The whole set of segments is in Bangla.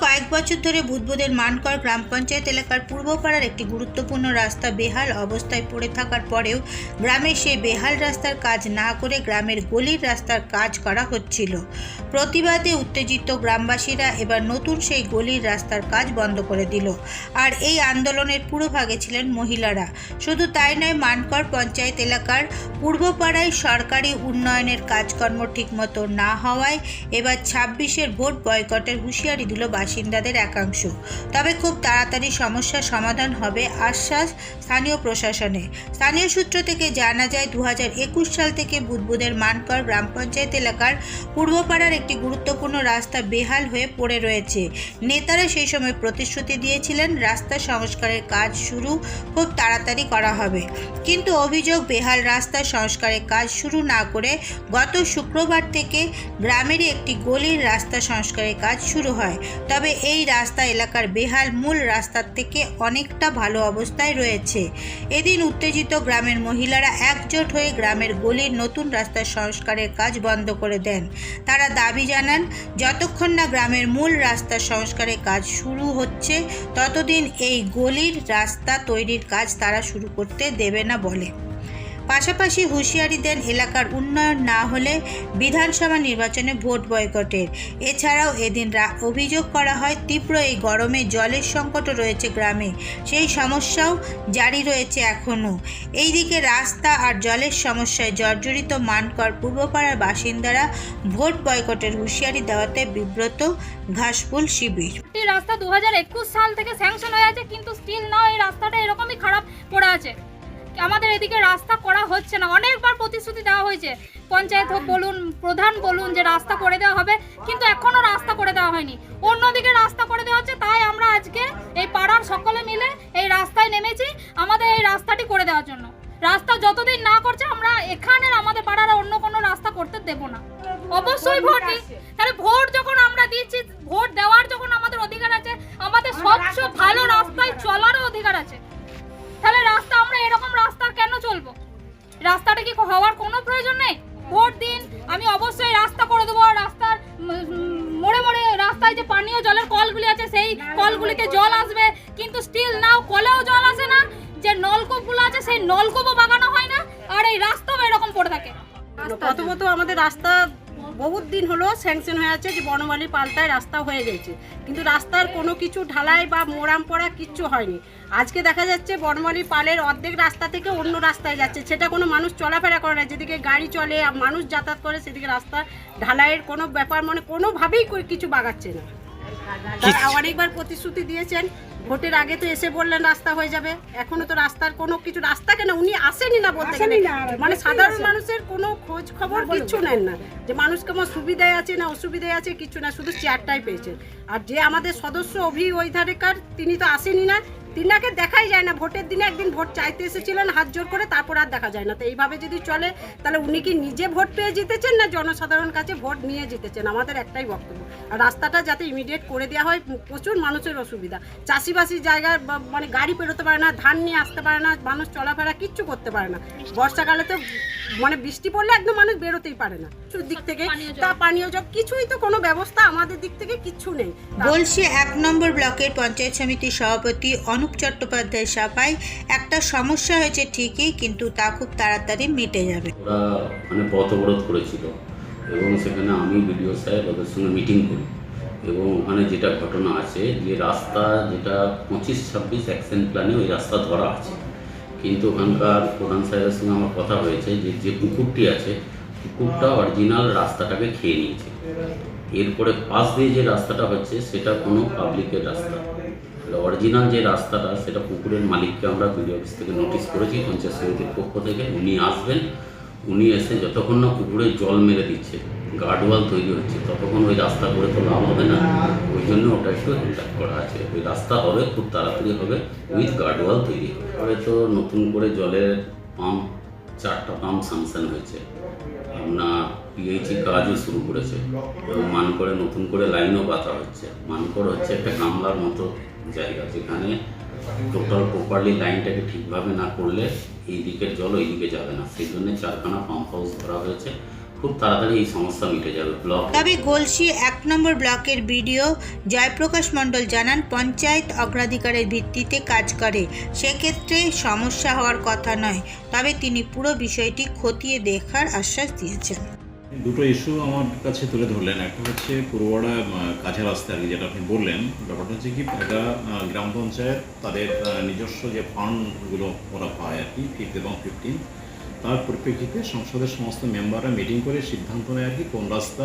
কয়েক বছর ধরে বুদবুদের মানকর গ্রাম পঞ্চায়েত এলাকার পূর্বপাড়ার একটি গুরুত্বপূর্ণ রাস্তা বেহাল অবস্থায় পড়ে থাকার পরেও গ্রামের সেই বেহাল রাস্তার কাজ না করে গ্রামের গলির রাস্তার কাজ করা হচ্ছিল। প্রতিবাদে উত্তেজিত গ্রামবাসীরা এবার নতুন সেই গলির রাস্তার কাজ বন্ধ করে দিল। আর এই আন্দোলনের পুরোভাগে ছিলেন মহিলারা। শুধু তাই নয়, মানকর পঞ্চায়েত এলাকার পূর্বপাড়ায় সরকারি উন্নয়নের কাজকর্ম ঠিকমতো না হওয়ায় এবার ছাব্বিশের ভোট বয়কটের হুঁশিয়ারি দিল বাসিন্দাদের একাংশ। তবে খুব তাড়াতাড়ি সমস্যার সমাধান হবে আশ্বাস স্থানীয় প্রশাসনে। স্থানীয় সূত্র থেকে জানা যায় দু সাল থেকে বুদবুদের মানকর গ্রাম পঞ্চায়েত এলাকার পূর্বপাড়ার একটি গুরুত্বপূর্ণ রাস্তা বেহাল হয়ে পড়ে রয়েছে। নেতারা সেই সময় প্রতিশ্রুতি দিয়েছিলেন, রাস্তা সংস্কারের কাজ শুরু খুব তাড়াতাড়ি করা হবে। কিন্তু অভিযোগ, বেহাল রাস্তা সংস্কারের কাজ শুরু না করে গত শুক্রবার থেকে গ্রামেরই একটি গলির রাস্তা সংস্কারের কাজ শুরু হয়। তবে এই রাস্তা এলাকার বেহাল মূল রাস্তার থেকে অনেকটা ভালো অবস্থায় রয়েছে। এদিন উত্তেজিত গ্রামের মহিলারা একজোট হয়ে গ্রামের গলির নতুন রাস্তা সংস্কারের কাজ বন্ধ করে দেন। তারা দাবি জানান, যতক্ষণ না গ্রামের মূল রাস্তা সংস্কারের কাজ শুরু হচ্ছে, ততদিন এই গলির রাস্তা তৈরির কাজ তারা শুরু করতে দেবে না বলে। পাশাপাশি হুঁশিয়ারি দেন এলাকার উন্নয়ন না হলে বিধানসভা নির্বাচনে ভোট বয়কটের। এছাড়াও এদিন অভিযোগ করা হয়, তীব্র এই গরমে জলের সংকটও রয়েছে গ্রামে। সেই সমস্যাও জারি রয়েছে এখনও এইদিকে রাস্তা আর জলের সমস্যায় জর্জরিত মানকর পূর্বপাড়ার বাসিন্দারা ভোট বয়কটের হুঁশিয়ারি দেওয়াতে বিব্রত ঘাসফুল শিবির। রাস্তা দু হাজার একুশ সাল থেকে স্যাংশন হয়ে আছে, কিন্তু স্টিল নাও এই রাস্তাটা এরকমই খারাপ পড়ে আছে। আমাদের এদিকে রাস্তা করা হচ্ছে না। অনেকবার প্রতিশ্রুতি দেওয়া হয়েছে। পঞ্চায়েত হোক বলুন প্রধান বলুন যে রাস্তা করে দেওয়া হবে কিন্তু এখনও রাস্তা করে দেওয়া হয়নি। অন্যদিকে রাস্তা করে দেওয়া হচ্ছে তাই আমরা আজকে এই পাড়ার সকলে মিলে এই রাস্তায় নেমেছি আমাদের এই রাস্তাটি করে দেওয়ার জন্য। রাস্তা যতদিন না করছে আমরা এখানের আমাদের পাড়ার অন্য কোনো রাস্তা করতে দেব না। অবশ্যই ভোট দিই তাহলে ভোট যখন আমরা দিচ্ছি ভোট দেওয়ার যখন আমাদের অধিকার আছে আমাদের স্বচ্ছ ভালো রাস্তায় চলারও হওয়ার কোনো প্রয়োজন নেই। ভোট দিন আমি অবশ্যই রাস্তা করে দেবো রাস্তার মোড়ে মোড়ে রাস্তায় যে পানীয় জলের কলগুলি আছে, সেই কলগুলিতে জল আসবে। কিন্তু স্টিল নাও কলেও জল আসে না, যে নলকূপগুলো আছে, সেই নলকূপও বাগানো হয় না, আর এই রাস্তাও এরকম পড়ে থাকে। প্রথমত আমাদের রাস্তা বহুত দিন হলো স্যাংশন হয়ে আছে যে বনমালী পাল্টায় রাস্তা হয়ে গেছে। কিন্তু রাস্তার কোনো কিছু ঢালাই বা মোরাম পড়া কিচ্ছু হয়নি। আজকে দেখা যাচ্ছে বনমালী পালের অর্ধেক রাস্তা থেকে অন্য রাস্তায় যাচ্ছে। সেটা কোনো মানুষ চলাফেরা করে না যেদিকে গাড়ি চলে আর মানুষ যাতায়াত করে সেদিকে রাস্তা ঢালাইয়ের কোনো ব্যাপার মানে কোনোভাবেই কিছু বাগাচ্ছে না। অনেকবার প্রতিশ্রুতি দিয়েছেন ভোটের আগে তো এসে বললেন রাস্তা হয়ে যাবে। এখনও তো রাস্তার কোনো কিছু রাস্তা কেন? উনি আসেনি না বলতে গেলে। মানে সাধারণ মানুষের কোনো খোঁজ খবর কিচ্ছু নেন না। যে মানুষ কেমন সুবিধায় আছে না অসুবিধায় আছে কিছু না শুধু চেয়ারটাই পেয়েছে আর যে আমাদের সদস্য অভি ওই ধারেকার তিনি তো আসেনি না। তিনাকে দেখাই যায় না। ভোটের দিনে একদিন ভোট চাইতে এসেছিলেন হাত জোর করে তারপর আর দেখা যায় না। তো এইভাবে যদি চলে তাহলে উনি কি নিজে ভোট পেয়ে জিতেছেন না জনসাধারণ কাছে ভোট নিয়ে জিতেছেন? আমাদের একটাই বক্তব্য। আর রাস্তাটা যাতে ইমিডিয়েট করে দেওয়া হয় প্রচুর মানুষের অসুবিধা। চাষিবাসি জায়গায় বা- মানে গাড়ি পেরোতে পারে না ধান নিয়ে আসতে পারে না মানুষ চলাফেরা কিচ্ছু করতে পারে না। বর্ষাকালে তো মানে বৃষ্টি পড়লে একদম মানুষ বেরোতেই পারে না। কিছুর দিক থেকে তা পানীয় জল কিছুই তো কোনো ব্যবস্থা আমাদের দিক থেকে কিচ্ছু নেই। বলছে এক নম্বর ব্লকের পঞ্চায়েত সমিতির সভাপতি অনুপ চট্টোপাধ্যায় সাপাই একটা সমস্যা হয়েছে ঠিকই, কিন্তু তা খুব তাড়াতাড়ি মিটে যাবে। ওরা মানে পথ অবরোধ করেছিল এবং সেখানে আমি বিডিও সাহেব ওদের সঙ্গে মিটিং করি। এবং ওখানে যেটা ঘটনা আছে যে রাস্তা যেটা পঁচিশ, ছাব্বিশ অ্যাকশন প্ল্যানে ওই রাস্তা ধরা আছে। কিন্তু ওখানকার প্রধান সাহেবের সঙ্গে আমার কথা হয়েছে যে যে পুকুরটি আছে, পুকুরটা অরিজিনাল রাস্তাটাকে খেয়ে নিয়েছে। এরপরে পাশ দিয়ে যে রাস্তাটা হচ্ছে, সেটা কোনো পাবলিকের রাস্তা। অরিজিনাল যে রাস্তাটা, সেটা পুকুরের মালিককে আমরা বিডিও অফিস থেকে নোটিশ করেছি, পঞ্চায়েত সমিতির পক্ষ থেকে। উনি আসবেন, উনি এসে যতক্ষণ না পুকুরে জল মেরে দিচ্ছে গার্ডওয়াল তৈরি হচ্ছে, ততক্ষণ ওই রাস্তা করে তো লাভ হবে না। ওই জন্য ওটা একটু ইম্প্যাক্ট করা আছে। ওই রাস্তা হবে, খুব তাড়াতাড়ি হবে উইথ গার্ডওয়াল তৈরি হবে। তো নতুন করে জলের পাম্প চারটা পাম্প সাংশন হয়েছে। পিএইচি কাজও শুরু করেছে। এবং মানকরে নতুন করে লাইনও পাতা হচ্ছে। মানকর হচ্ছে একটা কামলার মতো জায়গা, যেখানে টোটাল প্রপারলি লাইনটাকে ঠিকভাবে না করলে এই দিকের জল ওই দিকে যাবে না। সেই জন্য চারখানা পাম্প হাউস করা হয়েছে। তবে গলসি এক নম্বর ব্লকের বিডিও জয়প্রকাশ মণ্ডল জানান, পঞ্চায়েত অগ্রাধিকারের ভিত্তিতে কাজ করে। সেক্ষেত্রে সমস্যা হওয়ার কথা নয়। তবে তিনি পুরো বিষয়টি খতিয়ে দেখার আশ্বাস দিয়েছেন। দুটো ইস্যু আমার কাছে তুলে ধরলেন। একটা হচ্ছে আহ, কাঁচা রাস্তা আর কি যেটা আপনি বললেন। ব্যাপারটা হচ্ছে কি একটা গ্রাম পঞ্চায়েত তাদের নিজস্ব যে ফান্ডগুলো ওরা পায় আর কি ফিফথ এবং ফিফটিন তার পরিপ্রেক্ষিতে সংসদের সমস্ত মেম্বাররা মিটিং করে সিদ্ধান্ত নেয় আর কি কোন রাস্তা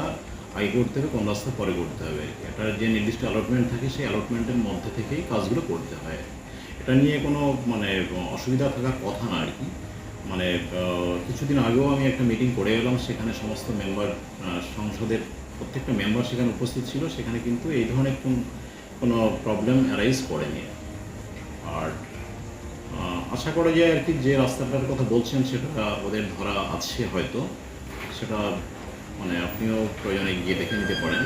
আগে করতে হবে কোন রাস্তা পরে করতে হবে। এটার যে নির্দিষ্ট অ্যালটমেন্ট থাকে সেই অ্যালটমেন্টের মধ্যে থেকেই কাজগুলো করতে হয়। এটা নিয়ে কোনো মানে অসুবিধা থাকার কথা না আর কি। মানে কিছুদিন আগেও আমি একটা মিটিং করে এলাম, সেখানে সমস্ত মেম্বার সংসদের প্রত্যেকটা মেম্বার সেখানে উপস্থিত ছিল, সেখানে কিন্তু এই ধরনের কোন- প্রবলেম অ্যারাইজ করেনি। আর আশা করা যায় আর কি যে রাস্তাটার কথা বলছেন, সেটা ওদের ধরা আছে হয়তো। সেটা মানে আপনিও প্রয়োজনে গিয়ে দেখে নিতে পারেন।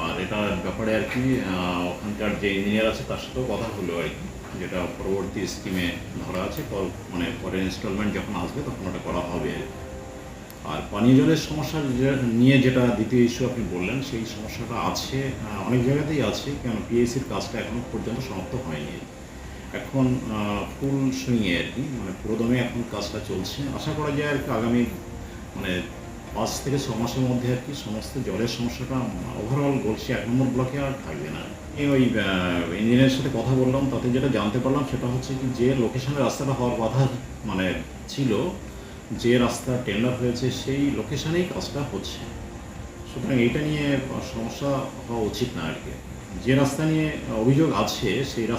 আর এটার ব্যাপারে আর কি ওখানকার যে ইঞ্জিনিয়ার আছে, তার সাথেও কথা হলো আর কি। যেটা পরবর্তী স্কিমে ধরা আছে মানে পরের ইনস্টলমেন্ট যখন আসবে, তখন ওটা করা হবে। আর পানীয় জলের সমস্যা নিয়ে যেটা দ্বিতীয় ইস্যু আপনি বললেন, সেই সমস্যাটা আছে অনেক জায়গাতেই আছে, কেন পিএসসির কাজটা এখনও পর্যন্ত সমাপ্ত হয়নি। এখন ফুল সুইংয়ে আর কি মানে পুরোদমে এখন কাজটা চলছে। আশা করা যায় আর কি আগামী মানে পাঁচ থেকে ছ মাসের মধ্যে আর কি সমস্ত জলের সমস্যাটা ওভারঅল বলছি এক নম্বর ব্লকে আর থাকবে না। ওই ইঞ্জিনিয়ারের সাথে কথা বললাম, তাতে যেটা জানতে পারলাম সেটা হচ্ছে কি যে লোকেশনে রাস্তাটা হওয়ার কথা মানে ছিল, যে রাস্তা টেন্ডার হয়েছে সেই লোকেশনেই কাজটা হচ্ছে। সুতরাং এটা নিয়ে সমস্যা হওয়া উচিত না আর কি। যে রাস্তা নিয়ে অভিযোগ আছে, সেই রাস্তা